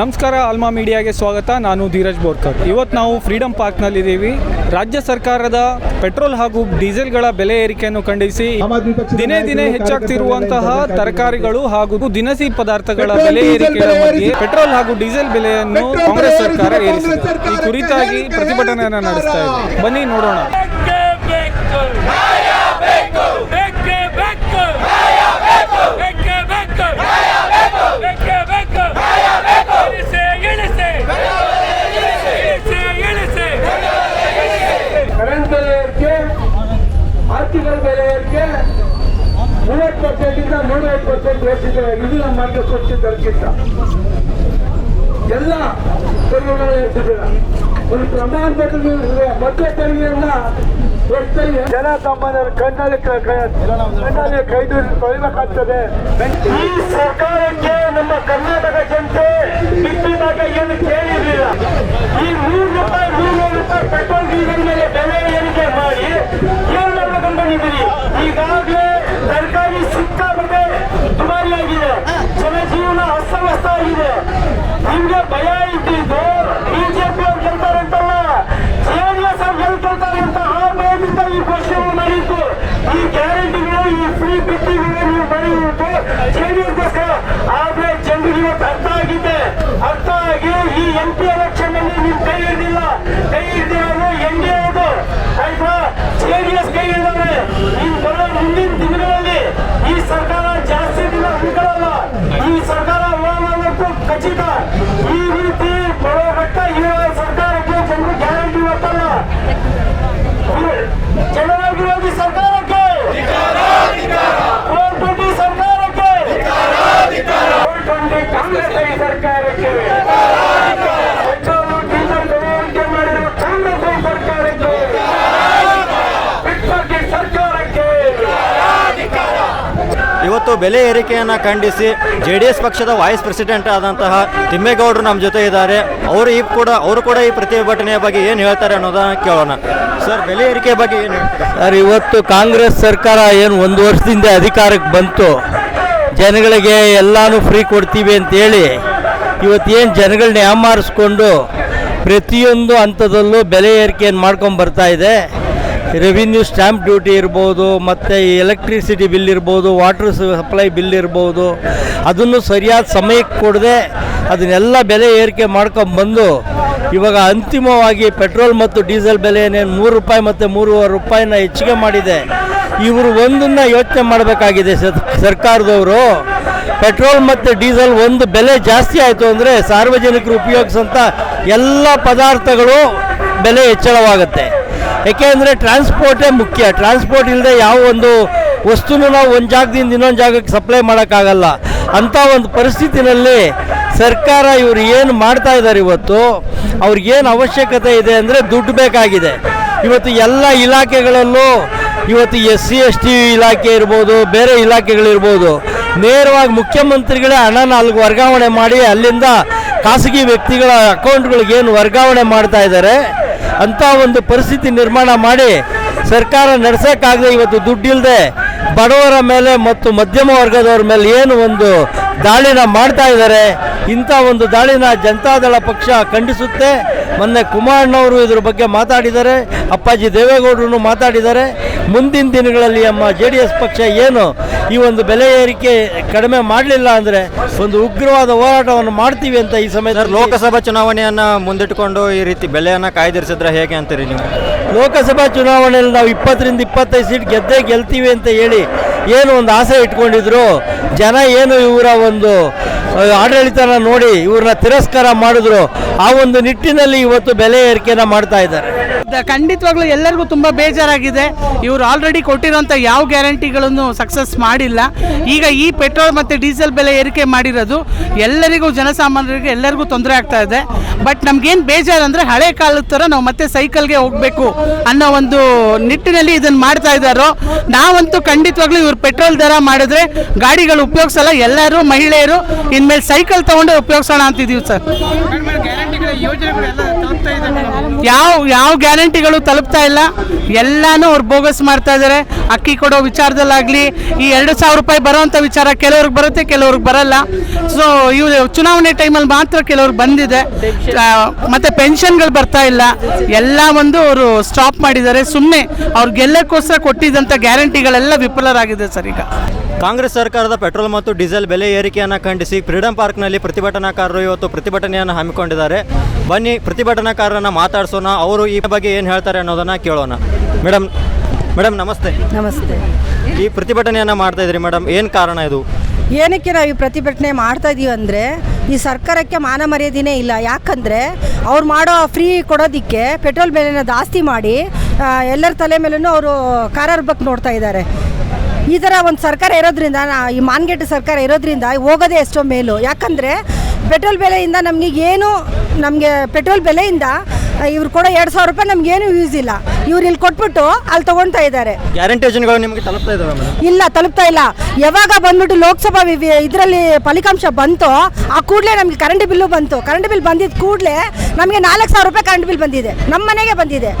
ನಮಸ್ಕಾರ ಆಲ್ಮಾ ಮೀಡಿಯಾಗೆ ಸ್ವಾಗತ. ನಾನು ಧೀರಜ್ ಬೋರ್ಕರ್. ಇವತ್ತು ನಾವು ಫ್ರೀಡಮ್ ಪಾರ್ಕ್ನಲ್ಲಿದ್ದೀವಿ. ರಾಜ್ಯ ಸರ್ಕಾರದ ಪೆಟ್ರೋಲ್ ಹಾಗೂ ಡೀಸೆಲ್ಗಳ ಬೆಲೆ ಏರಿಕೆಯನ್ನು ಖಂಡಿಸಿ ದಿನೇ ದಿನೇ ಹೆಚ್ಚಾಗ್ತಿರುವಂತಹ ತರಕಾರಿಗಳು ಹಾಗೂ ದಿನಸಿ ಪದಾರ್ಥಗಳ ಬೆಲೆ ಏರಿಕೆಗಳ ಬಗ್ಗೆ ಪೆಟ್ರೋಲ್ ಹಾಗೂ ಡೀಸೆಲ್ ಬೆಲೆಯನ್ನು ಕಾಂಗ್ರೆಸ್ ಸರ್ಕಾರ ಏರಿಸಿದೆ. ಈ ಕುರಿತಾಗಿ ಪ್ರತಿಭಟನೆಯನ್ನು ನಡೆಸ್ತಾ ಇದೆ. ಬನ್ನಿ ನೋಡೋಣ ಬೇಕೇ ಬೇಕು ಬೇಕೇ ಬೇಕು ಬೇಕೇ ಬೇಕು ಬೇಕೇ ಬೇಕು ಇಳಿಸಿ ಇಳಿಸಿ ಇಳಿಸಿ ಇಳಿಸಿ ಕರೆಂಟ್ ಬೆಲೆ ಏರಿಕೆ ಆರ್ಟಿಕಲ್ ಬೆಲೆ ಏರಿಕೆ ಮೂವತ್ತು ಪರ್ಸೆಂಟಿಂದ ನೂರೈವತ್ತು ಪರ್ಸೆಂಟ್ ಏರಿಸಿದ್ದಾರೆ ಇದು ಮಾರ್ಗ ಎಲ್ಲ ಒಂದು ಮತ್ತೆ ತೆರಿಗೆಯನ್ನ ಜನ ಸಾಮಾನ್ಯರ ಕಣ್ಣಲ್ಲಿ ಕಣ್ಣಲ್ಲಿ ಕೈದು ತೊಳಿಬೇಕಾಗ್ತದೆ. ಸರ್ಕಾರಕ್ಕೆ ನಮ್ಮ ಕರ್ನಾಟಕ ಜನತೆ ಬಿಟ್ಟಿದಾಗ ಏನು ಕೇಳಿರಲಿಲ್ಲ ಈ ನೂರು ರೂಪಾಯಿ ನೂರು ರೂಪಾಯಿ ಪೆಟ್ರೋಲ್ ಡೀಸೆಲ್ ಮೇಲೆ ಬೆಲೆ ಏರಿಕೆ ಮಾಡಿ ಏನ್ ಮಾಡ್ಬೇಕಂತ ಬಂದಿದ್ದೀರಿ ಈಗಾಗಲೇ ತರಕಾರಿ ಸಿಕ್ಕಾಪಟ್ಟೆ ದುಬಾರಿ ಆಗಿದೆ ಜನಜೀವನ ಅಸ್ತವ್ಯಸ್ತ ಆಗಿದೆ ನಿಮ್ಗೆ ಭಯ ಇದ್ದಿದ್ದು ಬಿಜೆಪಿ ಅವ್ರು ಗೆಲ್ತಾರಂತಲ್ಲ ಜೆಡಿಎಸ್ ಅವ್ರು ಗೆಲ್ಕೊಳ್ತಾರೆ ಅಂತ ಆ ಭಯದಿಂದ ಈ ಘೋಷಣೆ ಮಾಡಿದ್ದು ಈ ಗ್ಯಾರಂಟಿಗಳು ಈ ಫ್ರೀ ಬಿಟ್ಟಿಗಳು ನೀವು ಮಾಡಿದ್ದು ಜೆಡಿಎಸ್ಗೋಸ್ಕರ ಆದ್ರೆ ಜನರಿಗೆ ಇವತ್ತು ಅರ್ಥ ಆಗಿದೆ ಅರ್ಥ ಆಗಿ ಈ ಎಂ ಪಿ ಎಲೆಕ್ಷನ್ ಅಲ್ಲಿ ನಿಮ್ ಕೈ ಹಿಡಿದಿಲ್ಲ ಕೈ ಹಿಡಿದಿರೋದು ಎನ್ ಡಿ ಅದು ಆಯ್ತಾ ಜೆಡಿಎಸ್ ಕೈ ಹಿಡಿದವ್ರೆ ಈ ಬರೋ ಮುಂದಿನ ದಿನಗಳಲ್ಲಿ ಈ ಸರ್ಕಾರ ಜಾಸ್ತಿ ದಿನ ಉಳ್ಕೊಳ್ಳಲ್ಲ ಈ ಸರ್ಕಾರ ಹೋಗೋದಂತೂ ಖಚಿತ ಈ ರೀತಿ ಬರೋ ಮಟ್ಟ ಇರುವ ಸರ್ಕಾರಕ್ಕೆ ಜನರು ಗ್ಯಾರಂಟಿ ಕೊಟ್ಟಲ್ಲ ಜನರ ವಿರೋಧಿ ಸರ್ಕಾರಕ್ಕೆ ಫೋರ್ ಟ್ವೆಂಟಿ ಸರ್ಕಾರಕ್ಕೆ ಫೋರ್ ಟ್ವೆಂಟಿ ಕಾಂಗ್ರೆಸ್ ಐ ಸರ್ಕಾರಕ್ಕೆ ಪೆಟ್ರೋಲು ಡೀಸೆಲ್ ಬೆಲೆ ಏರಿಕೆ ಮಾಡಿರುವ ಕಾಂಗ್ರೆಸ್ ಐ ಸರ್ಕಾರಕ್ಕೆ ಬಿಟ್ಟಾಕಿ ಸರ್ಕಾರಕ್ಕೆ ಇವತ್ತು ಬೆಲೆ ಏರಿಕೆಯನ್ನು ಖಂಡಿಸಿ ಜೆ ಡಿ ಎಸ್ ಪಕ್ಷದ ವೈಸ್ ಪ್ರೆಸಿಡೆಂಟ್ ಆದಂತಹ ತಿಮ್ಮೇಗೌಡರು ನಮ್ಮ ಜೊತೆ ಇದ್ದಾರೆ. ಅವರು ಈ ಕೂಡ, ಅವರು ಕೂಡ ಈ ಪ್ರತಿಭಟನೆಯ ಬಗ್ಗೆ ಏನು ಹೇಳ್ತಾರೆ ಅನ್ನೋದನ್ನ ಕೇಳೋಣ. ಸರ್, ಬೆಲೆ ಏರಿಕೆ ಬಗ್ಗೆ ಏನು ಸರ್, ಇವತ್ತು ಕಾಂಗ್ರೆಸ್ ಸರ್ಕಾರ ಏನು ಒಂದು ವರ್ಷದಿಂದ ಅಧಿಕಾರಕ್ಕೆ ಬಂತು, ಜನಗಳಿಗೆ ಎಲ್ಲಾನು ಫ್ರೀ ಕೊಡ್ತೀವಿ ಅಂತೇಳಿ, ಇವತ್ತೇನು ಜನಗಳನ್ನ ಯಾಮಾರಿಸ್ಕೊಂಡು ಪ್ರತಿಯೊಂದು ಹಂತದಲ್ಲೂ ಬೆಲೆ ಏರಿಕೆಯನ್ನು ಮಾಡ್ಕೊಂಡು ಬರ್ತಾ ಇದೆ ರೆವಿನ್ಯೂ ಸ್ಟ್ಯಾಂಪ್ ಡ್ಯೂಟಿ ಇರ್ಬೋದು, ಮತ್ತು ಎಲೆಕ್ಟ್ರಿಸಿಟಿ ಬಿಲ್ ಇರ್ಬೋದು ವಾಟರ್ ಸಪ್ಲೈ ಬಿಲ್ ಇರ್ಬೋದು, ಅದನ್ನು ಸರಿಯಾದ ಸಮಯಕ್ಕೆ ಕೊಡದೆ ಅದನ್ನೆಲ್ಲ ಬೆಲೆ ಏರಿಕೆ ಮಾಡ್ಕೊಂಬಂದು ಇವಾಗ ಅಂತಿಮವಾಗಿ ಪೆಟ್ರೋಲ್ ಮತ್ತು ಡೀಸೆಲ್ ಬೆಲೆ ಏನೇನು ಮೂರು ರೂಪಾಯಿ ಮತ್ತು ಮೂರುವರೆ ರೂಪಾಯಿನ ಹೆಚ್ಚಿಗೆ ಮಾಡಿದೆ. ಇವರು ಒಂದನ್ನು ಯೋಚನೆ ಮಾಡಬೇಕಾಗಿದೆ ಸರ್ಕಾರದವರು. ಪೆಟ್ರೋಲ್ ಮತ್ತು ಡೀಸೆಲ್ ಒಂದು ಬೆಲೆ ಜಾಸ್ತಿ ಆಯಿತು ಅಂದರೆ ಸಾರ್ವಜನಿಕರು ಉಪಯೋಗಿಸೋಂಥ ಎಲ್ಲ ಪದಾರ್ಥಗಳು ಬೆಲೆ ಹೆಚ್ಚಳವಾಗುತ್ತೆ. ಯಾಕೆಂದರೆ ಟ್ರಾನ್ಸ್ಪೋರ್ಟೇ ಮುಖ್ಯ. ಟ್ರಾನ್ಸ್ಪೋರ್ಟ್ ಇಲ್ಲದೆ ಯಾವ ಒಂದು ವಸ್ತುನು ನಾವು ಒಂದು ಜಾಗದಿಂದ ಇನ್ನೊಂದು ಜಾಗಕ್ಕೆ ಸಪ್ಲೈ ಮಾಡೋಕ್ಕಾಗಲ್ಲ. ಅಂಥ ಒಂದು ಪರಿಸ್ಥಿತಿನಲ್ಲಿ ಸರ್ಕಾರ ಇವರು ಏನು ಮಾಡ್ತಾ ಇದ್ದಾರೆ ಇವತ್ತು? ಅವ್ರಿಗೇನು ಅವಶ್ಯಕತೆ ಇದೆ ಅಂದರೆ ದುಡ್ಡು ಬೇಕಾಗಿದೆ. ಇವತ್ತು ಎಲ್ಲ ಇಲಾಖೆಗಳಲ್ಲೂ ಇವತ್ತು ಎಸ್ ಸಿ, ಎಸ್ ಟಿ ಇಲಾಖೆ ಇರ್ಬೋದು, ಬೇರೆ ಇಲಾಖೆಗಳಿರ್ಬೋದು, ನೇರವಾಗಿ ಮುಖ್ಯಮಂತ್ರಿಗಳೇ ಹಣನ ಅಲ್ಲಿಗೆ ವರ್ಗಾವಣೆ ಮಾಡಿ ಅಲ್ಲಿಂದ ಖಾಸಗಿ ವ್ಯಕ್ತಿಗಳ ಅಕೌಂಟ್ಗಳಿಗೆ ಏನು ವರ್ಗಾವಣೆ ಮಾಡ್ತಾ ಇದ್ದಾರೆ ಅಂಥ ಒಂದು ಪರಿಸ್ಥಿತಿ ನಿರ್ಮಾಣ ಮಾಡಿ ಸರ್ಕಾರ ನಡೆಸೋಕ್ಕಾಗದೆ ಇವತ್ತು ದುಡ್ಡಿಲ್ಲದೆ ಬಡವರ ಮೇಲೆ ಮತ್ತು ಮಧ್ಯಮ ವರ್ಗದವರ ಮೇಲೆ ಏನು ಒಂದು ದಾಳಿನ ಮಾಡ್ತಾ ಇದ್ದಾರೆ ಇಂಥ ಒಂದು ದಾಳಿನ ಜನತಾದಳ ಪಕ್ಷ ಖಂಡಿಸುತ್ತೆ. ಮೊನ್ನೆ ಕುಮಾರಣ್ಣವರು ಇದ್ರ ಬಗ್ಗೆ ಮಾತಾಡಿದ್ದಾರೆ ಅಪ್ಪಾಜಿ ದೇವೇಗೌಡರು ಮಾತಾಡಿದ್ದಾರೆ. ಮುಂದಿನ ದಿನಗಳಲ್ಲಿ ನಮ್ಮ ಜೆ ಡಿ ಎಸ್ ಪಕ್ಷ ಏನು ಈ ಒಂದು ಬೆಲೆ ಏರಿಕೆ ಕಡಿಮೆ ಮಾಡಲಿಲ್ಲ ಅಂದರೆ ಒಂದು ಉಗ್ರವಾದ ಹೋರಾಟವನ್ನು ಮಾಡ್ತೀವಿ ಅಂತ ಈ ಸಮಯ ಸಮಯದಲ್ಲಿ ಲೋಕಸಭಾ ಚುನಾವಣೆಯನ್ನು ಮುಂದಿಟ್ಟುಕೊಂಡು ಈ ರೀತಿ ಬೆಲೆಯನ್ನು ಕಾಯ್ದಿರಿಸಿದ್ರೆ ಹೇಗೆ ಅಂತೀರಿ ನೀವು? ಲೋಕಸಭಾ ಚುನಾವಣೆಯಲ್ಲಿ ನಾವು ಇಪ್ಪತ್ತರಿಂದ ಇಪ್ಪತ್ತೈದು ಸೀಟ್ ಗೆದ್ದೇ ಗೆಲ್ತೀವಿ ಅಂತ ಹೇಳಿ ಏನು ಒಂದು ಆಸೆ ಇಟ್ಕೊಂಡಿದ್ರು? ಜನ ಏನು ಇವರ ಒಂದು ಆಡಳಿತನ ನೋಡಿ ಇವ್ರನ್ನ ತಿರಸ್ಕಾರ ಮಾಡಿದ್ರು. ಆ ಒಂದು ನಿಟ್ಟಿನಲ್ಲಿ ಇವತ್ತು ಬೆಲೆ ಏರಿಕೆನ ಮಾಡ್ತಾ ಇದ್ದಾರೆ. ಖಂಡಿತವಾಗ್ಲೂ ಎಲ್ಲರಿಗೂ ತುಂಬ ಬೇಜಾರಾಗಿದೆ. ಇವರು ಆಲ್ರೆಡಿ ಕೊಟ್ಟಿರೋಂಥ ಯಾವ ಗ್ಯಾರಂಟಿಗಳನ್ನು ಸಕ್ಸಸ್ ಮಾಡಿಲ್ಲ. ಈಗ ಈ ಪೆಟ್ರೋಲ್ ಮತ್ತು ಡೀಸೆಲ್ ಬೆಲೆ ಏರಿಕೆ ಮಾಡಿರೋದು ಎಲ್ಲರಿಗೂ ಜನಸಾಮಾನ್ಯರಿಗೆ ಎಲ್ಲರಿಗೂ ತೊಂದರೆ ಆಗ್ತಾ ಇದೆ. ಬಟ್ ನಮ್ಗೇನು ಬೇಜಾರು ಅಂದರೆ ಹಳೆ ಕಾಲದ ಥರ ನಾವು ಮತ್ತೆ ಸೈಕಲ್ಗೆ ಹೋಗಬೇಕು ಅನ್ನೋ ಒಂದು ನಿಟ್ಟಿನಲ್ಲಿ ಇದನ್ನು ಮಾಡ್ತಾ ಇದ್ದಾರೋ ನಾವಂತೂ ಖಂಡಿತವಾಗ್ಲೂ ಇವ್ರು ಪೆಟ್ರೋಲ್ ದರ ಮಾಡಿದ್ರೆ ಗಾಡಿಗಳು ಉಪಯೋಗಿಸಲ್ಲ, ಎಲ್ಲರೂ ಮಹಿಳೆಯರು ಇನ್ಮೇಲೆ ಸೈಕಲ್ ತೊಗೊಂಡು ಉಪಯೋಗಿಸೋಣ ಅಂತಿದ್ದೀವಿ ಸರ್. ಯಾವ ಯಾವ ಗ್ಯಾರಂಟಿಗಳು ತಲುಪ್ತಾ ಇಲ್ಲ? ಎಲ್ಲಾನು ಅವ್ರು ಬೋಗಸ್ ಮಾಡ್ತಾ ಇದ್ದಾರೆ ಅಕ್ಕಿ ಕೊಡೋ ವಿಚಾರದಲ್ಲಾಗ್ಲಿ, ಈ ಎರಡು ಸಾವಿರ ರೂಪಾಯಿ ಬರೋವಂಥ ವಿಚಾರ ಕೆಲವ್ರಿಗೆ ಬರುತ್ತೆ, ಕೆಲವ್ರಿಗೆ ಬರಲ್ಲ. ಸೊ ಇವು ಚುನಾವಣೆ ಟೈಮಲ್ಲಿ ಮಾತ್ರ ಕೆಲವ್ರಿಗೆ ಬಂದಿದೆ. ಮತ್ತು ಪೆನ್ಷನ್ಗಳು ಬರ್ತಾ ಇಲ್ಲ. ಎಲ್ಲ ಒಂದು ಅವರು ಸ್ಟಾಪ್ ಮಾಡಿದ್ದಾರೆ. ಸುಮ್ಮನೆ ಅವ್ರು ಗೆಲ್ಲಕ್ಕೋಸ್ಕರ ಕೊಟ್ಟಿದ್ದಂಥ ಗ್ಯಾರಂಟಿಗಳೆಲ್ಲ ವಿಫಲರಾಗಿದೆ ಸರ್ ಈಗ. ಕಾಂಗ್ರೆಸ್ ಸರ್ಕಾರದ ಪೆಟ್ರೋಲ್ ಮತ್ತು ಡೀಸೆಲ್ ಬೆಲೆ ಏರಿಕೆಯನ್ನು ಖಂಡಿಸಿ ಫ್ರೀಡಂ ಪಾರ್ಕ್ನಲ್ಲಿ ಪ್ರತಿಭಟನಾಕಾರರು ಇವತ್ತು ಪ್ರತಿಭಟನೆಯನ್ನು ಹಮ್ಮಿಕೊಂಡಿದ್ದಾರೆ. ಬನ್ನಿ ಪ್ರತಿಭಟನಾಕಾರರನ್ನ ಮಾತಾಡಿಸೋಣ. ಅವರು ಈ ಬಗ್ಗೆ ಏನು ಹೇಳ್ತಾರೆ ಅನ್ನೋದನ್ನ ಕೇಳೋಣ. ಮೇಡಮ್ ಮೇಡಮ್ ನಮಸ್ತೆ. ನಮಸ್ತೆ. ಈ ಪ್ರತಿಭಟನೆಯನ್ನು ಮಾಡ್ತಾ ಇದ್ರಿ ಮೇಡಮ್ ಏನು ಕಾರಣ ಇದು? ಏನಕ್ಕೆ ನಾವು ಈ ಪ್ರತಿಭಟನೆ ಮಾಡ್ತಾ ಇದೀವಿ ಅಂದರೆ ಈ ಸರ್ಕಾರಕ್ಕೆ ಮಾನ ಮರ್ಯಾದೆನೇ ಇಲ್ಲ. ಯಾಕಂದರೆ ಅವ್ರು ಮಾಡೋ ಫ್ರೀ ಕೊಡೋದಕ್ಕೆ ಪೆಟ್ರೋಲ್ ಬೆಲೆನ ಜಾಸ್ತಿ ಮಾಡಿ ಎಲ್ಲರ ತಲೆ ಮೇಲೂ ಅವರು ಕಾರರ್ಬಕ್ಕೆ ನೋಡ್ತಾ ಇದ್ದಾರೆ. ಈ ಥರ ಒಂದು ಸರ್ಕಾರ ಇರೋದ್ರಿಂದ ಈ ಮಾನ್ಗೆಟ್ಟು ಸರ್ಕಾರ ಇರೋದ್ರಿಂದ ಹೋಗೋದೇ ಎಷ್ಟೋ ಮೇಲು. ಯಾಕಂದರೆ, ಪೆಟ್ರೋಲ್ ಬೆಲೆಯಿಂದ ನಮಗೆ ಏನು, ನಮಗೆ ಪೆಟ್ರೋಲ್ ಬೆಲೆಯಿಂದ ಇವ್ರು ಕೂಡ ಎರಡು ಸಾವಿರ ರೂಪಾಯಿ ನಮಗೇನು ಯೂಸ್ ಇಲ್ಲ. ಇವ್ರು ಇಲ್ಲಿ ಕೊಟ್ಬಿಟ್ಟು ಅಲ್ಲಿ ತೊಗೊಳ್ತಾ ಇದ್ದಾರೆ. ಗ್ಯಾರಂಟಿ ಯೋಜನೆಗಳು ನಿಮಗೆ ತಲುಪ್ತಾ ಇದಾವೆ ಮೇಡಮ್? ಇಲ್ಲ ತಲುಪ್ತಾ ಇಲ್ಲ. ಯಾವಾಗ ಬಂದ್ಬಿಟ್ಟು ಲೋಕಸಭಾ ಇದರಲ್ಲಿ ಫಲಿತಾಂಶ ಬಂತು ಆ ಕೂಡಲೇ ನಮಗೆ ಕರೆಂಟ್ ಬಿಲ್ಲು ಬಂತು. ಕರೆಂಟ್ ಬಿಲ್ ಬಂದಿದ್ದ ಕೂಡಲೇ ನಮಗೆ ನಾಲ್ಕು ಸಾವಿರ ರೂಪಾಯಿ ಕರೆಂಟ್ ಬಿಲ್ ಬಂದಿದೆ. ನಮ್ಮ ಮನೆಗೆ ಬಂದಿದೆ.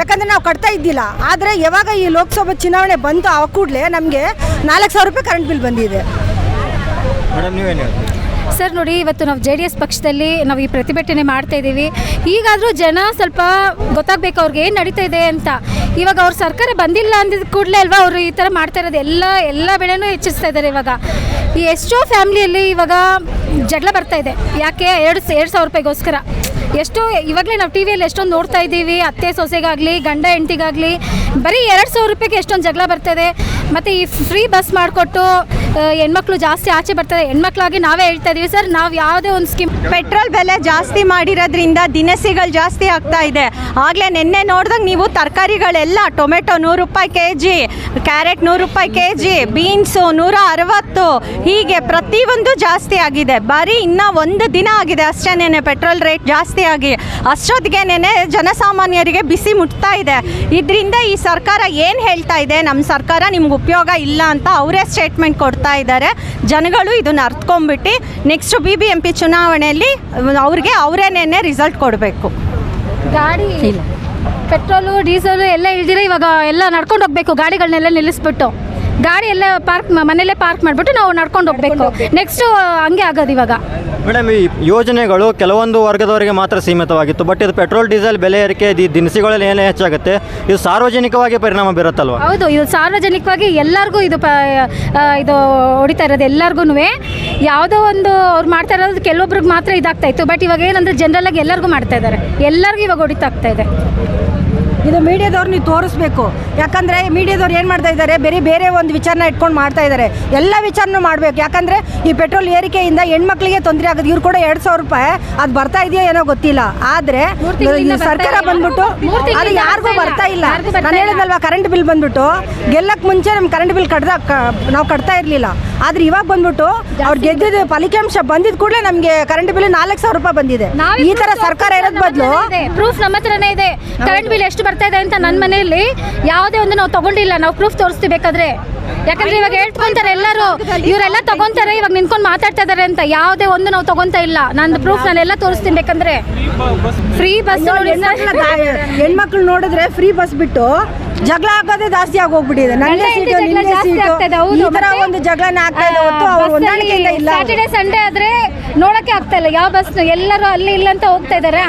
ಯಾಕಂದರೆ ನಾವು ಕಟ್ತಾ ಇದ್ದಿಲ್ಲ. ಆದರೆ ಯಾವಾಗ ಈ ಲೋಕಸಭಾ ಚುನಾವಣೆ ಬಂತು ಆ ಕೂಡಲೇ ನಮಗೆ ನಾಲ್ಕು ಸಾವಿರ ರೂಪಾಯಿ ಕರೆಂಟ್ ಬಿಲ್ ಬಂದಿದೆ. ಮೇಡಮ್ ನೀವೇನು ಸರ್, ನೋಡಿ, ಇವತ್ತು ನಾವು ಜೆ ಡಿ ಎಸ್ ಪಕ್ಷದಲ್ಲಿ ನಾವು ಈ ಪ್ರತಿಭಟನೆ ಮಾಡ್ತಾ ಇದ್ದೀವಿ. ಈಗಾದರೂ ಜನ ಸ್ವಲ್ಪ ಗೊತ್ತಾಗಬೇಕು ಅವ್ರಿಗೆ ಏನು ನಡೀತಾ ಇದೆ ಅಂತ. ಇವಾಗ ಅವ್ರ ಸರ್ಕಾರ ಬಂದಿಲ್ಲ ಅಂದಿದ ಕೂಡಲೇ ಅಲ್ವಾ, ಅವರು ಈ ಥರ ಮಾಡ್ತಾ ಇರೋದು? ಎಲ್ಲ ಎಲ್ಲ ಬೆಳೆನೂ ಹೆಚ್ಚಿಸ್ತಾ ಇದ್ದಾರೆ ಇವಾಗ. ಈ ಎಷ್ಟೋ ಫ್ಯಾಮಿಲಿಯಲ್ಲಿ ಇವಾಗ ಜಗಳ ಬರ್ತಾ ಇದೆ. ಯಾಕೆ? ಎರಡು ಎರಡು ಸಾವಿರ ರೂಪಾಯಿಗೋಸ್ಕರ. ಎಷ್ಟೋ, ಇವಾಗಲೇ ನಾವು ಟಿ ವಿಯಲ್ಲಿ ಎಷ್ಟೊಂದು ನೋಡ್ತಾ ಇದ್ದೀವಿ. ಅತ್ತೆ ಸೊಸೆಗಾಗಲಿ, ಗಂಡ ಹೆಂಡತಿಗಾಗಲಿ, ಬರೀ ಎರಡು ಸಾವಿರ ರೂಪಾಯಿಗೆ ಎಷ್ಟೊಂದು ಜಗಳ ಬರ್ತದೆ ಮತ್ತು ಈ ಫ್ರೀ ಬಸ್ ಮಾಡಿಕೊಟ್ಟು ಹೆಣ್ಮಕ್ಳು ಜಾಸ್ತಿ ಆಚೆ ಬರ್ತಾರೆ. ಹೆಣ್ಮಕ್ಳಾಗಿ ನಾವೇ ಹೇಳ್ತಾ ಇದೀವಿ, ಸರ್. ನಾವು ಯಾವುದೇ ಒಂದು ಸ್ಕೀಮ್ ಪೆಟ್ರೋಲ್ ಬೆಲೆ ಜಾಸ್ತಿ ಮಾಡಿರೋದ್ರಿಂದ ದಿನಸಿಗಳು ಜಾಸ್ತಿ ಆಗ್ತಾ ಇದೆ. ಆಗಲೇ ನಿನ್ನೆ ನೋಡಿದಾಗ ನೀವು ತರಕಾರಿಗಳೆಲ್ಲ, ಟೊಮೆಟೊ ನೂರು ರೂಪಾಯಿ ಕೆ ಜಿ ಕ್ಯಾರೆಟ್ ನೂರು ರೂಪಾಯಿ ಕೆ ಜಿ ಬೀನ್ಸು ನೂರ ಅರವತ್ತು, ಹೀಗೆ ಪ್ರತಿಯೊಂದು ಜಾಸ್ತಿ ಆಗಿದೆ. ಬರೀ ಇನ್ನೂ ಒಂದು ದಿನ ಆಗಿದೆ ಅಷ್ಟೇನೆ ಪೆಟ್ರೋಲ್ ರೇಟ್ ಜಾಸ್ತಿ ಆಗಿ. ನೆನೆ ಜನಸಾಮಾನ್ಯರಿಗೆ ಬಿಸಿ ಮುಟ್ತಾ ಇದೆ. ಇದರಿಂದ ಈ ಸರ್ಕಾರ ಏನು ಹೇಳ್ತಾ ಇದೆ? ನಮ್ಮ ಸರ್ಕಾರ ನಿಮ್ಗೆ ಉಪಯೋಗ ಇಲ್ಲ ಅಂತ ಅವರೇ ಸ್ಟೇಟ್ಮೆಂಟ್ ಕೊಡ್ತಾ ಇದ್ದಾರೆ. ಜನಗಳು ಇದನ್ನು ಅರ್ತ್ಕೊಂಡ್ಬಿಟ್ಟು next B B M P ಚುನಾವಣೆಯಲ್ಲಿ ಅವ್ರಿಗೆ ಅವರೇನೇನೆ ರಿಸಲ್ಟ್ ಕೊಡಬೇಕು. ಗಾಡಿ ಪೆಟ್ರೋಲು ಡೀಸೆಲು ಎಲ್ಲ ಇಳ್ದಿರ ಇವಾಗ ಎಲ್ಲ ನಡ್ಕೊಂಡು ಹೋಗ್ಬೇಕು. ಗಾಡಿಗಳನ್ನೆಲ್ಲ ನಿಲ್ಲಿಸ್ಬಿಟ್ಟು. ಗಾಡಿ ಎಲ್ಲ ಪಾರ್ಕ್ ಮನೆಯಲ್ಲೇ ಪಾರ್ಕ್ ಮಾಡಿಬಿಟ್ಟು ನಾವು ನಡ್ಕೊಂಡು ಹೋಗ್ಬೇಕು. ನೆಕ್ಸ್ಟ್ ಹಂಗೆ ಆಗೋದು ಇವಾಗ. ಮೇಡಮ್ ಈ ಯೋಜನೆಗಳು ಕೆಲವೊಂದು ವರ್ಗದವರಿಗೆ ಮಾತ್ರ ಸೀಮಿತವಾಗಿತ್ತು. ಬಟ್ ಇದು ಪೆಟ್ರೋಲ್ ಡೀಸೆಲ್ ಬೆಲೆ ಏರಿಕೆ ಈ ದಿನಸಿಗಳಲ್ಲಿ ಏನೇ ಹೆಚ್ಚಾಗುತ್ತೆ ಇದು ಸಾರ್ವಜನಿಕವಾಗಿ ಪರಿಣಾಮ ಬೀರುತ್ತಲ್ವ? ಹೌದು ಇದು ಸಾರ್ವಜನಿಕವಾಗಿ ಎಲ್ಲರಿಗೂ ಇದು ಪ ಇದು ಹೊಡಿತಾ ಇರೋದು ಎಲ್ಲರಿಗೂ ಯಾವುದೋ ಒಂದು ಅವ್ರು ಮಾಡ್ತಾ ಇರೋದು ಕೆಲವೊಬ್ರಿಗೆ ಮಾತ್ರ ಇದಾಗ್ತಾ ಇತ್ತು. ಬಟ್ ಇವಾಗ ಏನಂದ್ರೆ ಜನರಲ್ ಆಗಿ ಎಲ್ಲರಿಗೂ ಮಾಡ್ತಾ ಇದ್ದಾರೆ. ಎಲ್ಲರಿಗೂ ಇವಾಗ ಹೊಡಿತಾ ಆಗ್ತಾ ಇದೆ. ಇದು ಮೀಡಿಯಾದವ್ರು ನೀವು ತೋರಿಸ್ಬೇಕು. ಯಾಕಂದರೆ ಮೀಡಿಯಾದವ್ರು ಏನು ಮಾಡ್ತಾ ಇದ್ದಾರೆ? ಬೇರೆ ಬೇರೆ ಒಂದು ವಿಚಾರನ ಇಟ್ಕೊಂಡು ಮಾಡ್ತಾ ಇದ್ದಾರೆ. ಎಲ್ಲ ವಿಚಾರನೂ ಮಾಡಬೇಕು. ಯಾಕಂದರೆ ಈ ಪೆಟ್ರೋಲ್ ಏರಿಕೆಯಿಂದ ಹೆಣ್ಮಕ್ಳಿಗೆ ತೊಂದರೆ ಆಗೋದು. ಇವ್ರು ಕೂಡ ಎರಡು ಸಾವಿರ ರೂಪಾಯಿ ಅದು ಬರ್ತಾ ಇದೆಯೋ ಏನೋ ಗೊತ್ತಿಲ್ಲ. ಆದರೆ ಸರ್ಕಾರ ಬಂದ್ಬಿಟ್ಟು ಅದು ಯಾರಿಗೂ ಬರ್ತಾ ಇಲ್ಲ. ನಾನು. ಹೇಳಿದ್ನಲ್ವಾ ಕರೆಂಟ್ ಬಿಲ್ ಬಂದ್ಬಿಟ್ಟು ಗೆಲ್ಲಕ್ಕೆ ಮುಂಚೆ ನಮ್ಮ ಕರೆಂಟ್ ಬಿಲ್ ಕಡ್ದ ನಾವು ಕಟ್ತಾ ಇರಲಿಲ್ಲ. ಆದ್ರೆ ಇವಾಗ ಬಂದ್ಬಿಟ್ಟು ಅವ್ರು ಗೆದ್ದಿದ ಫಲಿತಾಂಶ ಬಂದಿದ್ದ ಕೂಡಲೇ ನಮಗೆ ಕರೆಂಟ್ ಬಿಲ್ ನಾಲ್ಕು ಸಾವಿರ ರೂಪಾಯಿ ಬಂದಿದೆ. ಈ ತರ ಸರ್ಕಾರ ಇರೋದ್ ಬದಲು ಪ್ರೂಫ್ ನಮ್ಮ ಹತ್ರನೇ ಇದೆ. ಕರೆಂಟ್ ಬಿಲ್ ಎಷ್ಟು ಬರ್ತಾ ಇದೆ ಅಂತ ನನ್ನ ಮನೆಯಲ್ಲಿ ಯಾವುದೇ ಒಂದು ನಾವು ತಗೊಂಡಿಲ್ಲ. ನಾವು ಪ್ರೂಫ್ ತೋರಿಸ್ತೀವಿ ಬೇಕಾದ್ರೆ. ಯಾಕಂದ್ರೆ ಇವಾಗ ಹೇಳ್ಕೊಂತಾರೆ ಎಲ್ಲರೂ ಇವರೆಲ್ಲ ತಗೊಂತಾರೆ ಇವಾಗ ನಿಂತ್ಕೊಂಡು ಮಾತಾಡ್ತಾ ಇದಾರೆ ಅಂತ. ಯಾವುದೇ ಒಂದು ನಾವು ತಗೊಂತಾ ಇಲ್ಲ. ನನ್ನ ಪ್ರೂಫ್ ನಾನೆಲ್ಲ ತೋರಿಸ್ತೀನಿ ಬೇಕಂದ್ರೆ. ಫ್ರೀ ಬಸ್ ಹೆಣ್ಮಕ್ಳು ನೋಡಿದ್ರೆ ಫ್ರೀ ಬಸ್ ಬಿಟ್ಟು ಜಗಳ ಆಗೋದೇ ಜಾಸ್ತಿ ಆಗೋಗ್ಬಿಟ್ಟಿದೆ. ನನ್ನ ಸೀಟು ನಿನ್ನ ಜಾಸ್ತಿ ಸೀಟು ಈ ತರ ಒಂದು ಜಗಳನ ಆಗ್ತಾ ಇದೆ ಹೊತ್ತು ಅವ್ರು ಹೊಂದಾಣಿಕೆಯಿಂದ ಇಲ್ಲ. ಸ್ಯಾಟರ್ಡೆ ಸಂಡೇ ಆದ್ರೆ ನೋಡಕ್ಕೆ ಆಗ್ತಾ ಇಲ್ಲ. ಯಾವ ಬಸ್ ಎಲ್ಲರೂ ಅಲ್ಲಿ ಇಲ್ಲ ಅಂತ ಹೋಗ್ತಾ ಇದಾರೆ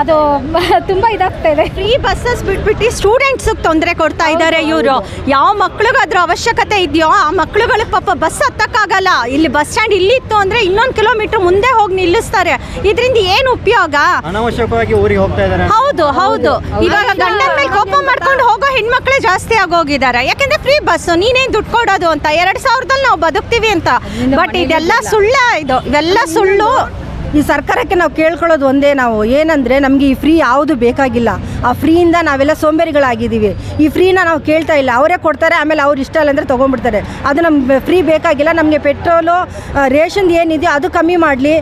ಅದು ತುಂಬಾ ಇದಾಗ್ತಾ ಇದೆ. ಈ ಬಸ್ಸಸ್ ಬಿಟ್ಬಿಟ್ಟು ಸ್ಟೂಡೆಂಟ್ಸಿಗೆ ತೊಂದರೆ ಕೊಡ್ತಾ ಇದ್ದಾರೆ ಇವರು. ಯಾವ ಮಕ್ಳಿಗೆ ಅದ್ರ ಅವಶ್ಯಕತೆ ಇದೆಯೋ ಆ ಮಕ್ಳುಗಳಿಗೆ ಪಾಪ ಬಸ್ ಹತ್ತಕ್ಕಾಗಲ್ಲ. ಇಲ್ಲಿ ಬಸ್ ಸ್ಟ್ಯಾಂಡ್ ಇಲ್ಲಿ ಇತ್ತು ಅಂದ್ರೆ ಇನ್ನೊಂದು ಕಿಲೋಮೀಟರ್ ಮುಂದೆ ಹೋಗಿ ನಿಲ್ಲಿಸ್ತಾರೆ. ಇದರಿಂದ ಏನು ಉಪಯೋಗ? ಅನವಶ್ಯಕವಾಗಿ ಊರಿಗೆ ಹೋಗ್ತಾ ಇದ್ದಾರೆ. ಹೌದು ಹೌದು. ಇವಾಗ ಗಂಡನ ಮೇಲೆ ಕೋಪ ಮಾಡ್ಕೊಂಡು ಹೋಗೋ ಹೆಣ್ಮಕ್ಳೇ ಜಾಸ್ತಿ ಆಗೋಗಿದ್ದಾರೆ. ಯಾಕಂದ್ರೆ ಫ್ರೀ ಬಸ್ ನೀನೇನ್ ದುಡ್ಡು ಕೊಡೋದು ಅಂತ? ಎರಡ್ ಸಾವಿರದಲ್ಲಿ ನಾವು ಬದುಕ್ತೀವಿ ಅಂತ. ಬಟ್ ಇದೆಲ್ಲ ಸುಳ್ಳ ಇದು. ಇವೆಲ್ಲ ಸುಳ್ಳು. ಈ ಸರ್ಕಾರಕ್ಕೆ ನಾವು ಕೇಳ್ಕೊಳ್ಳೋದು ಒಂದೇ ನಾವು ಏನಂದರೆ ನಮಗೆ ಈ ಫ್ರೀ ಯಾವುದು ಬೇಕಾಗಿಲ್ಲ. ಆ ಫ್ರೀಯಿಂದ ನಾವೆಲ್ಲ ಸೋಂಬೇರಿಗಳಾಗಿದ್ದೀವಿ. ಈ ಫ್ರೀನ ನಾವು ಕೇಳ್ತಾ ಇಲ್ಲ. ಅವರೇ ಕೊಡ್ತಾರೆ ಆಮೇಲೆ ಅವ್ರು ಇಷ್ಟ ಇಲ್ಲ ಅಂದರೆ ತೊಗೊಂಡ್ಬಿಡ್ತಾರೆ. ಅದು ನಮ್ಗೆ ಫ್ರೀ ಬೇಕಾಗಿಲ್ಲ. ನಮಗೆ ಪೆಟ್ರೋಲು ರೇಷನ್ ಏನಿದೆಯೋ ಅದು ಕಮ್ಮಿ ಮಾಡಲಿ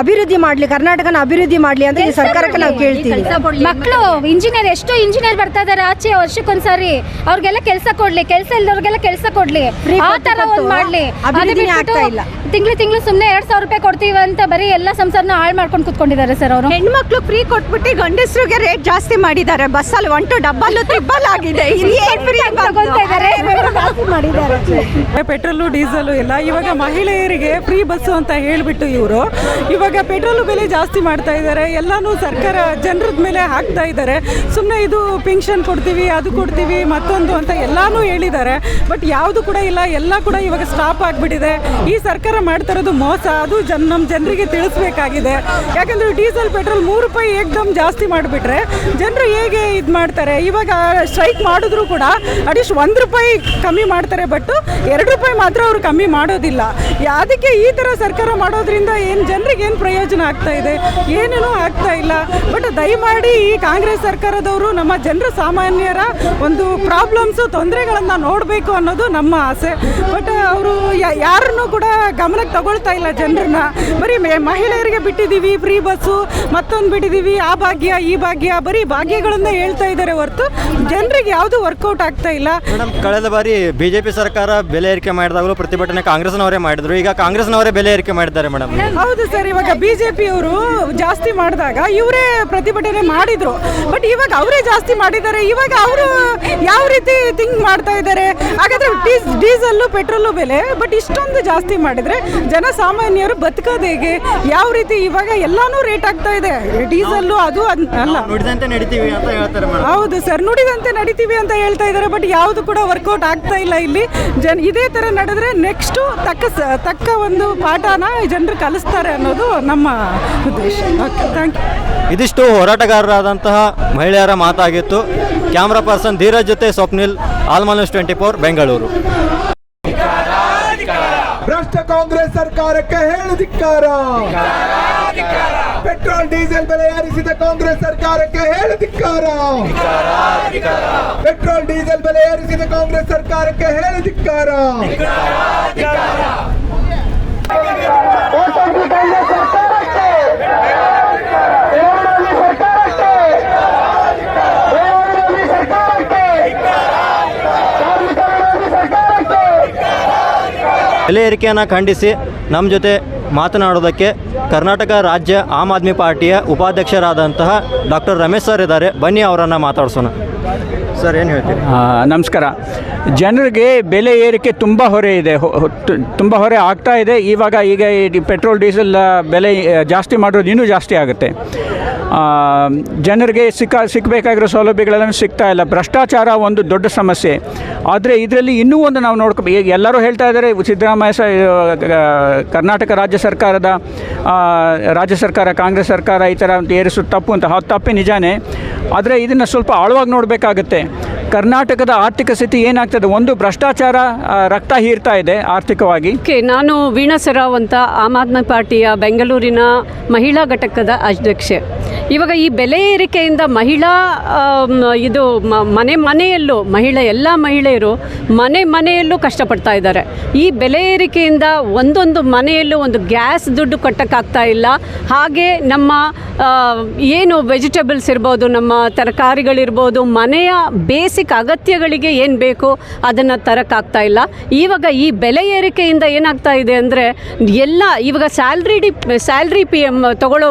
ಅಭಿವೃದ್ಧಿ ಮಾಡಲಿ ಕರ್ನಾಟಕನ ಅಭಿವೃದ್ಧಿ ಮಾಡಲಿ ಅಂತ ಈ ಸರ್ಕಾರಕ್ಕೆ ನಾವು ಕೇಳ್ತೀವಿ. ಮಕ್ಕಳು ಇಂಜಿನಿಯರ್ ಎಷ್ಟು ಇಂಜಿನಿಯರ್ ಬರ್ತಾ ಇದಾರೆ ಆಚೆ ವರ್ಷಕ್ಕೊಂದ್ಸರಿ. ಅವ್ರಿಗೆಲ್ಲ ಕೆಲಸ ಕೊಡ್ಲಿ ಕೆಲಸ ಇಲ್ಲದವ್ರಿಗೆಲ್ಲ ಕೆಲಸ ಕೊಡ್ಲಿ. ಆ ಥರ ತರ ಮಾಡಲಿ ಒಂದ್ ಮಾಡ್ಲಿ. ಅಭಿವೃದ್ಧಿನೇ ಆಗ್ತಾ ಇಲ್ಲ. ತಿಂಗಳು ತಿಂಗಳು ಸುಮ್ಮನೆ ಎರಡು ಸಾವಿರ ರೂಪಾಯಿ ಕೊಡ್ತೀವಿ ಅಂತ ಬರೀ ಎಲ್ಲ ಸಂಸಾರನ ಹಾಳು ಮಾಡ್ಕೊಂಡು ಕುತ್ಕೊಂಡಿದ್ದಾರೆ ಸರ್ ಅವರು. ಹೆಣ್ಮಕ್ಳು ಫ್ರೀ ಕೊಟ್ಬಿಟ್ಟು ಗಂಡಸ್ರಿಗೆ ರೇಟ್ ಜಾಸ್ತಿ ಮಾಡಿದ್ದಾರೆ. ಬಸ್ಸಲ್ಲಿ ಒನ್ ಟು ಡಬ್ಬಲ್ ಟ್ರಿಬಲ್ ಆಗಿದೆ. ಇನ್ನೇನ್ ಫ್ರೀ ತಗೊಳ್ತಾ ಇದ್ದಾರೆ. ಮಾಡಿದ್ದಾರೆ. ಪೆಟ್ರೋಲು ಡೀಸೆಲ್ ಎಲ್ಲ ಇವಾಗ ಮಹಿಳೆಯರಿಗೆ ಫ್ರೀ ಬಸ್ಸು ಅಂತ ಹೇಳಿಬಿಟ್ಟು ಇವರು. ಇವಾಗ ಪೆಟ್ರೋಲು ಬೆಲೆ ಜಾಸ್ತಿ ಮಾಡ್ತಾ ಇದ್ದಾರೆ. ಎಲ್ಲಾನು ಸರ್ಕಾರ ಜನರದ ಮೇಲೆ ಹಾಕ್ತಾ ಇದ್ದಾರೆ. ಸುಮ್ಮನೆ ಇದು ಪೆನ್ಷನ್ ಕೊಡ್ತೀವಿ ಅದು ಕೊಡ್ತೀವಿ ಮತ್ತೊಂದು ಅಂತ ಎಲ್ಲಾನು ಹೇಳಿದ್ದಾರೆ. ಬಟ್ ಯಾವುದು ಕೂಡ ಇಲ್ಲ. ಎಲ್ಲ ಕೂಡ ಇವಾಗ ಸ್ಟಾಪ್ ಆಗಿಬಿಟ್ಟಿದೆ. ಈ ಸರ್ಕಾರ ಮಾಡ್ತಾ ಇರೋದು ಮೋಸ, ಅದು ಜನ ನಮ್ಮ ಜನರಿಗೆ ತಿಳಿಸ್ಬೇಕಾಗಿದೆ. ಯಾಕಂದ್ರೆ ಡೀಸೆಲ್, ಪೆಟ್ರೋಲ್ ಮೂರು ರೂಪಾಯಿ ಏಕ್ದಮ್ ಜಾಸ್ತಿ ಮಾಡಿಬಿಟ್ರೆ ಜನರು ಹೇಗೆ ಇದು ಮಾಡ್ತಾರೆ? ಇವಾಗ ಸ್ಟ್ರೈಕ್ ಮಾಡಿದ್ರು ಕೂಡ ಅಡಿಸ್ಟ್ ಒಂದು ರೂಪಾಯಿ ಕಮ್ಮಿ ಮಾಡ್ತಾರೆ ಬಟ್ ಎರಡು ರೂಪಾಯಿ ಮಾತ್ರ ಅವರು ಕಮ್ಮಿ ಮಾಡೋದಿಲ್ಲ. ಅದಕ್ಕೆ ಈ ಥರ ಸರ್ಕಾರ ಮಾಡೋದ್ರಿಂದ ಏನು ಜನರಿಗೆ ಏನು ಪ್ರಯೋಜನ ಆಗ್ತಾ ಇದೆ? ಏನೇನೂ ಆಗ್ತಾ ಇಲ್ಲ. ಬಟ್ ದಯಮಾಡಿ ಈ ಕಾಂಗ್ರೆಸ್ ಸರ್ಕಾರದವರು ನಮ್ಮ ಜನರ ಸಾಮಾನ್ಯರ ಒಂದು ಪ್ರಾಬ್ಲಮ್ಸು, ತೊಂದರೆಗಳನ್ನು ನೋಡಬೇಕು ಅನ್ನೋದು ನಮ್ಮ ಆಸೆ. ಬಟ್ ಅವರು ಯಾರನ್ನೂ ಕೂಡ ಗಮನಕ್ಕೆ ತಗೊಳ್ತಾ ಇಲ್ಲ ಜನರನ್ನ. ಬರೀ ಮಹಿಳೆಯರಿಗೆ ಬಿಟ್ಟಿದ್ದೀವಿ ಫ್ರೀ ಬಸ್ಸು ಮತ್ತೊಂದು ಬಿಟ್ಟಿದ್ದೀವಿ ಆ ಭಾಗ್ಯ ಈ ಭಾಗ್ಯ ಬರೀ ಭಾಗ್ಯಗಳನ್ನ ಹೇಳ್ತಾ ಇದ್ದಾರೆ ಹೊರತು ಜನರಿಗೆ ಯಾವುದು ವರ್ಕೌಟ್ ಆಗ್ತಾ ಇಲ್ಲ. ಮೇಡಮ್ ಕಳೆದ ಬಾರಿ ಬಿಜೆಪಿ ಸರ್ಕಾರ ಬೆಲೆ ಏರಿಕೆ ಮಾಡಿದಾಗಲೂ ಪ್ರತಿಭಟನೆ ಕಾಂಗ್ರೆಸ್ನವರೇ ಮಾಡಿದ್ರು. ಈಗ ಕಾಂಗ್ರೆಸ್ನವರೇ ಬೆಲೆ ಏರಿಕೆ ಮಾಡಿದ್ದಾರೆ ಮೇಡಮ್ ಹೌದು ಸರ್ ಇವಾಗ ಬಿಜೆಪಿಯವರು ಜಾಸ್ತಿ ಮಾಡಿದಾಗ ಇವರೇ ಪ್ರತಿಭಟನೆ ಮಾಡಿದ್ರು. ಬಟ್ ಇವಾಗ ಅವರೇ ಜಾಸ್ತಿ ಮಾಡಿದ್ದಾರೆ. ಇವಾಗ ಅವರು ಯಾವ ರೀತಿ ಥಿಂಕ್ ಮಾಡ್ತಾ ಇದ್ದಾರೆ? ಹಾಗಾದ್ರೆ ಡೀಸ್ ಡೀಸೆಲ್ಲು ಪೆಟ್ರೋಲು ಬೆಲೆ ಬಟ್ ಇಷ್ಟೊಂದು ಜಾಸ್ತಿ ಮಾಡಿದ್ರೆ ಜನಸಾಮಾನ್ಯರು ಬದುಕೋದು ಹೇಗೆ? ಯಾವ ರೀತಿ ಇವಾಗ ಎಲ್ಲಾನು ರೇಟ್ ಆಗ್ತಾ ಇದೆ. ಡೀಸೆಲ್ಲು ಅದು ಅದ್- ಅಲ್ಲ. ನುಡಿದಂತೆ ನಡಿತೀವಿ ಅಂತ ಹೇಳ್ತಾರೆ ಮೇಡಮ್. ಹೌದು ಸರ್ ನುಡಿದಂತೆ ನಡಿತೀವಿ ಅಂತ ಹೇಳ್ತಾ ಇದ್ದಾರೆ ಬಟ್ ಯಾವುದು ಕೂಡ ವರ್ಕೌಟ್ ಆಗ್ತಾ ಇಲ್ಲ ಇಲ್ಲಿ. ಜನ ಇದೇ ಥರ ನಡೆದ್ರೆ ನೆಕ್ಸ್ಟು ತಕ್ಕ ಸ- ತಕ್ಕ ಒಂದು ಪಾಠನ ಜನರು ಕಲಿಸ್ತಾರೆ ಅನ್ನೋದು ನಮ್ಮ ಉದ್ದೇಶ. ಓಕೆ ಥ್ಯಾಂಕ್ ಯು ಇದಿಷ್ಟು ಹೋರಾಟಗಾರರಾದಂತಹ ಮಹಿಳೆಯರ ಮಾತಾಗಿತ್ತು. ಕ್ಯಾಮ್ರಾ ಪರ್ಸನ್ ಧೀರಜ್ ಜೊತೆ Swapnil almost twenty four Bengaluru. Congress ಸರ್ಕಾರಕ್ಕೆ ಹೇಳು ಧಿಕ್ಕಾರ. ಪೆಟ್ರೋಲ್ ಡೀಸೆಲ್ ಬೆಲೆ ಏರಿಸಿದ ಕಾಂಗ್ರೆಸ್ ಸರ್ಕಾರಕ್ಕೆ ಹೇಳು ಧಿಕ್ಕಾರ. ಪೆಟ್ರೋಲ್ ಡೀಸೆಲ್ ಬೆಲೆ ಏರಿಸಿದ ಕಾಂಗ್ರೆಸ್ ಸರ್ಕಾರಕ್ಕೆ ಹೇಳು ಬೆಲೆ ಏರಿಕೆಯನ್ನು ಖಂಡಿಸಿ ನಮ್ಮ ಜೊತೆ ಮಾತನಾಡೋದಕ್ಕೆ ಕರ್ನಾಟಕ ರಾಜ್ಯ ಆಮ್ ಆದ್ಮಿ ಪಾರ್ಟಿಯ ಉಪಾಧ್ಯಕ್ಷರಾದಂತಹ ಡಾಕ್ಟರ್ ರಮೇಶ್ ಸರ್ ಇದ್ದಾರೆ. ಬನ್ನಿ ಅವರನ್ನು ಮಾತಾಡ್ಸೋಣ. ಸರ್, ಏನು ಹೇಳ್ತೀರಿ? ನಮಸ್ಕಾರ. ಜನರಿಗೆ ಬೆಲೆ ಏರಿಕೆ ತುಂಬ ಹೊರೆ ಇದೆ. ತುಂಬ ಹೊರೆ ಆಗ್ತಾ ಇದೆ. ಇವಾಗ ಈಗ ಈ ಪೆಟ್ರೋಲ್, ಡೀಸೆಲ್ ಬೆಲೆ ಜಾಸ್ತಿ ಮಾಡೋದು ಇನ್ನೂ ಜಾಸ್ತಿ ಆಗುತ್ತೆ. ಜನರಿಗೆ ಸಿಕ್ಕ ಸಿಕ್ಕಬೇಕಾಗಿರೋ ಸೌಲಭ್ಯಗಳೆಲ್ಲ ಸಿಗ್ತಾ ಇಲ್ಲ. ಭ್ರಷ್ಟಾಚಾರ ಒಂದು ದೊಡ್ಡ ಸಮಸ್ಯೆ. ಆದರೆ ಇದರಲ್ಲಿ ಇನ್ನೂ ಒಂದು ನಾವು ನೋಡ್ಕೊ ಈಗ ಎಲ್ಲರೂ ಹೇಳ್ತಾ ಇದ್ದಾರೆ, ಸಿದ್ದರಾಮಯ್ಯ ಸ ಕರ್ನಾಟಕ ರಾಜ್ಯ ಸರ್ಕಾರದ ರಾಜ್ಯ ಸರ್ಕಾರ, ಕಾಂಗ್ರೆಸ್ ಸರ್ಕಾರ ಈ ಥರ ಅಂತ ಏರಿಸೋದು ತಪ್ಪು ಅಂತ. ತಪ್ಪೇ ನಿಜಾನೇ. ಆದರೆ ಇದನ್ನು ಸ್ವಲ್ಪ ಆಳವಾಗಿ ನೋಡಬೇಕಾಗುತ್ತೆ. ಕರ್ನಾಟಕದ ಆರ್ಥಿಕ ಸ್ಥಿತಿ ಏನಾಗ್ತದೆ? ಒಂದು ಭ್ರಷ್ಟಾಚಾರ ರಕ್ತ ಹೀರ್ತಾ ಇದೆ ಆರ್ಥಿಕವಾಗಿ. ಓಕೆ, ನಾನು ವೀಣಾ ಸರಾವ್ ಅಂತ ಆಮ್ ಆದ್ಮಿ ಪಾರ್ಟಿಯ ಬೆಂಗಳೂರಿನ ಮಹಿಳಾ ಘಟಕದ ಅಧ್ಯಕ್ಷೆ. ಇವಾಗ ಈ ಬೆಲೆ ಏರಿಕೆಯಿಂದ ಮಹಿಳಾ ಇದು ಮನೆ ಮನೆಯಲ್ಲೂ, ಮಹಿಳೆ, ಎಲ್ಲ ಮಹಿಳೆಯರು ಮನೆ ಮನೆಯಲ್ಲೂ ಕಷ್ಟಪಡ್ತಾ ಇದ್ದಾರೆ. ಈ ಬೆಲೆ ಏರಿಕೆಯಿಂದ ಒಂದೊಂದು ಮನೆಯಲ್ಲೂ ಒಂದು ಗ್ಯಾಸ್ ದುಡ್ಡು ಕಟ್ಟೋಕ್ಕಾಗ್ತಾ ಇಲ್ಲ. ಹಾಗೆ ನಮ್ಮ ಏನು ವೆಜಿಟೇಬಲ್ಸ್ ಇರ್ಬೋದು, ನಮ್ಮ ತರಕಾರಿಗಳಿರ್ಬೋದು, ಮನೆಯ ಬೇಸಿಕ್ ಅಗತ್ಯಗಳಿಗೆ ಏನು ಬೇಕು ಅದನ್ನು ತರಕ್ಕಾಗ್ತಾ ಇಲ್ಲ. ಇವಾಗ ಈ ಬೆಲೆ ಏರಿಕೆಯಿಂದ ಏನಾಗ್ತಾ ಇದೆ ಅಂದರೆ ಎಲ್ಲ ಇವಾಗ salary D, salary P M ತಗೊಳ್ಳೋ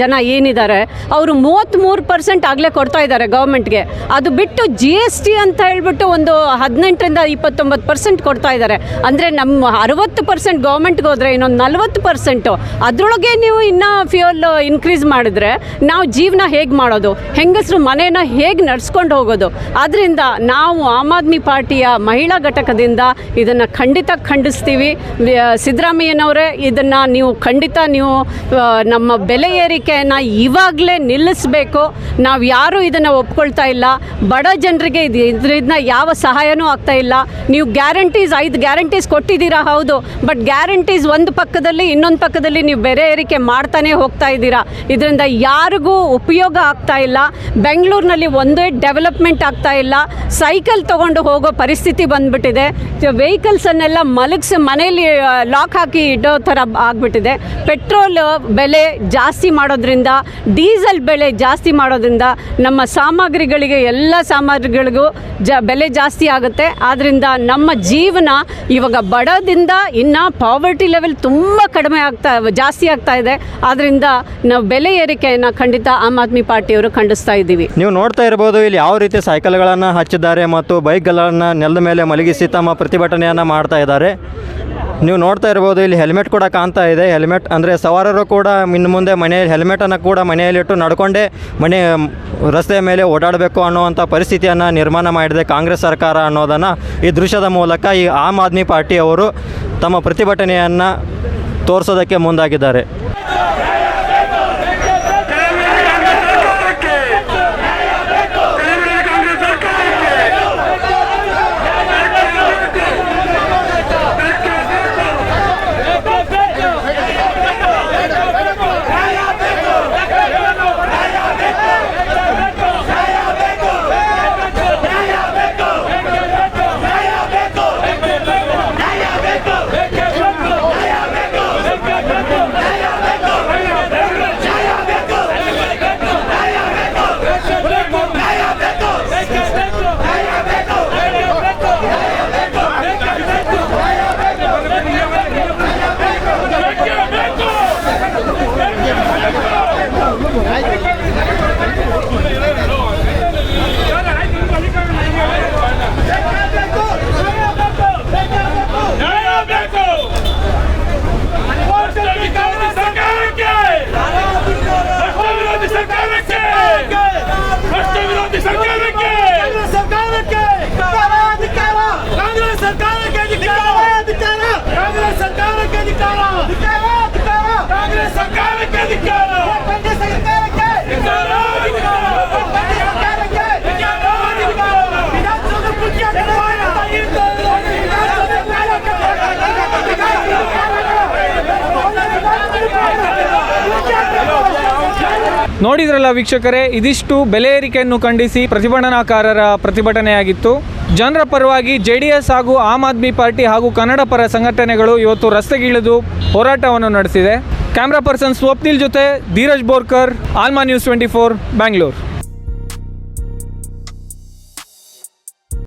ಜನ ಏನಿದ್ದಾರೆ, ಅವರು ಮೂವತ್ತ್ಮೂರು ಪರ್ಸೆಂಟ್ ಆಗಲೇ ಕೊಡ್ತಾ ಇದ್ದಾರೆ ಗೌರ್ಮೆಂಟ್ಗೆ. ಅದು ಬಿಟ್ಟು ಜಿ ಎಸ್ ಟಿ ಅಂತ ಹೇಳ್ಬಿಟ್ಟು ಒಂದು ಹದಿನೆಂಟರಿಂದ ಇಪ್ಪತ್ತೊಂಬತ್ತು ಪರ್ಸೆಂಟ್ ಕೊಡ್ತಾ ಇದ್ದಾರೆ. ಅಂದರೆ ನಮ್ಮ ಅರವತ್ತು ಪರ್ಸೆಂಟ್ ಗೌರ್ಮೆಂಟ್ಗೆ ಹೋದರೆ ಇನ್ನೊಂದು ನಲ್ವತ್ತು ಪರ್ಸೆಂಟು. ಅದರೊಳಗೆ ನೀವು ಇನ್ನೂ ಫ್ಯೂಯಲ್ ಇನ್ಕ್ರೀಸ್ ಮಾಡಿದ್ರೆ ನಾವು ಜೀವನ ಹೇಗೆ ಮಾಡೋದು? ಹೆಂಗಸರು ಮನೇನ ಹೇಗೆ ನಡ್ಸ್ಕೊಂಡು ಹೋಗೋದು? ಆದ್ದರಿಂದ ನಾವು ಆಮ್ ಆದ್ಮಿ ಪಾರ್ಟಿಯ ಮಹಿಳಾ ಘಟಕದಿಂದ ಇದನ್ನು ಖಂಡಿತ ಖಂಡಿಸ್ತೀವಿ. ಸಿದ್ದರಾಮಯ್ಯನವರೇ ಇದನ್ನು ನೀವು ಖಂಡಿತ ನೀವು ನಮ್ಮ ಬೆಲೆ ಏರಿಕೆಯನ್ನು ಇವಾಗಲೇ ನಿಲ್ಲಿಸಬೇಕು. ನಾವು ಯಾರೂ ಇದನ್ನು ಒಪ್ಕೊಳ್ತಾ ಇಲ್ಲ. ಬಡ ಜನರಿಗೆ ಇದು, ಇದರಿಂದ ಯಾವ ಸಹಾಯನೂ ಆಗ್ತಾ ಇಲ್ಲ. ನೀವು ಗ್ಯಾರಂಟೀಸ್, ಐದು ಗ್ಯಾರಂಟೀಸ್ ಕೊಟ್ಟಿದ್ದೀರಾ? ಹೌದು. ಬಟ್ ಗ್ಯಾರಂಟೀಸ್ ಒಂದು ಪಕ್ಕದಲ್ಲಿ, ಇನ್ನೊಂದು ಪಕ್ಕದಲ್ಲಿ ನೀವು ಬೆಲೆ ಏರಿಕೆ ಮಾಡ್ತಾನೆ ಹೋಗ್ತಾ ಇದ್ದೀರಾ. ಇದರಿಂದ ಯಾರಿಗೂ ಉಪಯೋಗ ಆಗ್ತಾ ಇಲ್ಲ. ಬೆಂಗಳೂರಿನಲ್ಲಿ ಒಂದೇ ಡೆವಲಪ್ಮೆಂಟ್ ಆಗ್ತಾ ಇಲ್ಲ. ಸೈಕಲ್ ತೊಗೊಂಡು ಹೋಗೋ ಪರಿಸ್ಥಿತಿ ಬಂದ್ಬಿಟ್ಟಿದೆ. ವೆಹಿಕಲ್ಸನ್ನೆಲ್ಲ ಮಲಗಿಸಿ ಮನೆಯಲ್ಲಿ ಲಾಕ್ ಹಾಕಿ ಇಡೋ ಥರ ಆಗಿಬಿಟ್ಟಿದೆ. ಪೆಟ್ರೋಲ್ ಬೆಲೆ ಜಾಸ್ತಿ ಮಾಡೋದ್ರಿಂದ, ಡೀಸೆಲ್ ಬೆಲೆ ಜಾಸ್ತಿ ಮಾಡೋದ್ರಿಂದ ನಮ್ಮ ಸಾಮಗ್ರಿಗಳಿಗೆ, ಎಲ್ಲ ಸಾಮಗ್ರಿಗಳಿಗೂ ಜ, ಬೆಲೆ ಜಾಸ್ತಿ ಆಗುತ್ತೆ. ಆದ್ದರಿಂದ ನಮ್ಮ ಜೀವನ ಇವಾಗ ಬಡದಿಂದ ಇನ್ನು ಪಾವರ್ಟಿ ಲೆವೆಲ್ ತುಂಬ ಕಡಿಮೆ ಆಗ್ತಾ, ಜಾಸ್ತಿ ಆಗ್ತಾ ಇದೆ. ಆದ್ದರಿಂದ ನಾವು ಬೆಲೆ ಏರಿಕೆಯನ್ನು ಖಂಡಿತ ಆಮ್ ಆದ್ಮಿ ಪಾರ್ಟಿಯವರು ಖಂಡಿಸ್ತಾ ಇದ್ದೀವಿ. ನೀವು ನೋಡ್ತಾ ಇರ್ಬೋದು, ಇಲ್ಲಿ ಯಾವ ರೀತಿ ಸೈಕಲ್ಗಳನ್ನು ಹಚ್ಚಿದ್ದಾರೆ ಮತ್ತು ಬೈಕ್ಗಳನ್ನು ನೆಲದ ಮೇಲೆ ಮಲಗಿಸಿ ತಮ್ಮ ಪ್ರತಿಭಟನೆಯನ್ನು ಮಾಡ್ತಾ ಇದ್ದಾರೆ. ನೀವು ನೋಡ್ತಾ ಇರ್ಬೋದು, ಇಲ್ಲಿ ಹೆಲ್ಮೆಟ್ ಕೂಡ ಕಾಣ್ತಾ ಇದೆ. ಹೆಲ್ಮೆಟ್ ಅಂದರೆ ಸವಾರರು ಕೂಡ ಇನ್ನು ಮುಂದೆ ಮನೆಯಲ್ಲಿ ಹೆಲ್ಮೆಟನ್ನು ಕೂಡ ಮನೆಯಲ್ಲಿಟ್ಟು ನಡ್ಕೊಂಡೇ ಮನೆ, ರಸ್ತೆಯ ಮೇಲೆ ಓಡಾಡಬೇಕು ಅನ್ನುವಂಥ ಪರಿಸ್ಥಿತಿಯನ್ನು ನಿರ್ಮಾಣ ಮಾಡಿದೆ ಕಾಂಗ್ರೆಸ್ ಸರ್ಕಾರ ಅನ್ನೋದನ್ನು. ಈ ದೃಶ್ಯದ ಮೂಲಕ ಈ ಆಮ್ ಆದ್ಮಿ ಪಾರ್ಟಿಯವರು ತಮ್ಮ ಪ್ರತಿಭಟನೆಯನ್ನು ತೋರಿಸೋದಕ್ಕೆ ಮುಂದಾಗಿದ್ದಾರೆ. ನೋಡಿದ್ರಲ್ಲ ವೀಕ್ಷಕರೇ, ಇದಿಷ್ಟು ಬೆಲೆ ಏರಿಕೆಯನ್ನು ಖಂಡಿಸಿ ಪ್ರತಿಭಟನಾಕಾರರ ಪ್ರತಿಭಟನೆಯಾಗಿತ್ತು. ಜನರ ಪರವಾಗಿ ಜೆ ಡಿ ಎಸ್ ಹಾಗೂ ಆಮ್ ಆದ್ಮಿ ಪಾರ್ಟಿ ಹಾಗೂ ಕನ್ನಡ ಪರ ಸಂಘಟನೆಗಳು ಇವತ್ತು ರಸ್ತೆಗಿಳಿದು ಹೋರಾಟವನ್ನು ನಡೆಸಿದೆ. ಕ್ಯಾಮ್ರಾ ಪರ್ಸನ್ ಸ್ವಪ್ನಿಲ್ ಜೊತೆ Dheeraj Borkar, alma news twenty four, Bangalore.